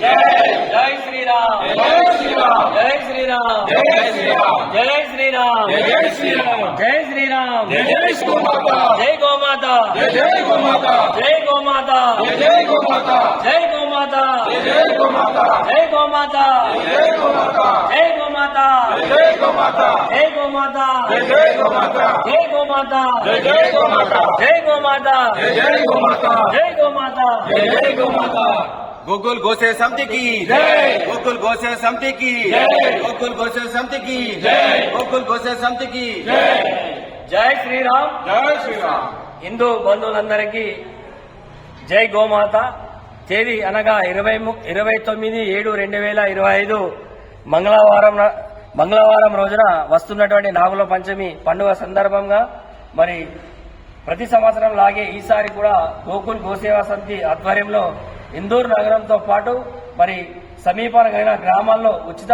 జై శ్రీరామ్ జై శ్రీరామ్ జై శ్రీరామ్ జై శ్రీరామ్ జై శ్రీరామ్ జై శ్రీరామ్ జై శ్రీరామ్ జై గోమాత జై గోమాత జై గోమాత జై గోమాత జై గోమాత జై గోమాత జై గోమాత జై గోమాత జై గోమాత జై గోమాత జై గోమాత జై గోమాత జై గోమాత జై గోమాత. జై గోమాత. జై గోమాత. జై గోమాత. జై గోమాత. జై గోమాత. గొగ్గుల్ గోసే సమితికి గొగ్గుల్ గోసే సమితికి గొగ్గుల్ గోసే సమితికి గొగ్గుల్ గోసే సమితికి జై. శ్రీరామ్. జై శ్రీరామ్. హిందూ బంధువులందరికీ జై గోమాత. తేదీ అనగా ఇరవై ఇరవై తొమ్మిది ఏడు రెండు వేల ఇరవై ఐదు మంగళవారం మంగళవారం రోజున వస్తున్నటువంటి నాగుల పంచమి పండుగ సందర్భంగా మరి ప్రతి సంవత్సరం లాగే ఈసారి కూడా గోకుల్ గోసేవా సమితి ఆధ్వర్యంలో ఇందూరు నగరంతో పాటు మరి సమీపాన గ్రామాల్లో ఉచిత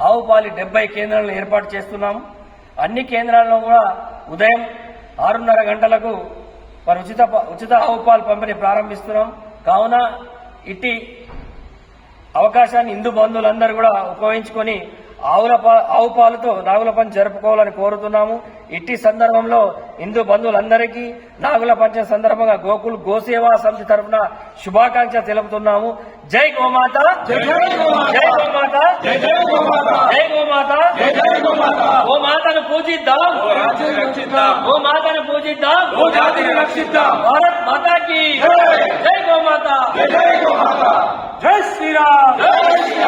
ఆవు పాలి డెబ్బై కేంద్రాలను ఏర్పాటు చేస్తున్నాం. అన్ని కేంద్రాల్లో కూడా ఉదయం ఆరున్నర గంటలకు మరి ఉచిత ప- ఉచిత ఆవు పాలు పంపిణీ ప్రారంభిస్తున్నాం. కావున ఇట్టి అవకాశాన్ని హిందూ బంధువులందరూ కూడా ఉపయోగించుకొని ఆవుల ఆవు పాలతో నాగుల పంచ జరుపుకోవాలని కోరుతున్నాము. ఇట్టి సందర్భంలో హిందూ బంధువులందరికీ నాగుల పంచ సందర్భంగా గోకుల్ గోసేవా సమితి తరఫున శుభాకాంక్ష తెలుపుతున్నాము. జై గోమాత. జై గోమాత. జై గోమాత. జై జై గోమాత. జై గోమాత. జై జై గోమాత. గోమాతను పూజిద్దాం. గోమాతను పూజిద్దాం. రక్షిద్దాం. భారత్ మాతాకి జై. గోమాత. జై శ్రీరామ్.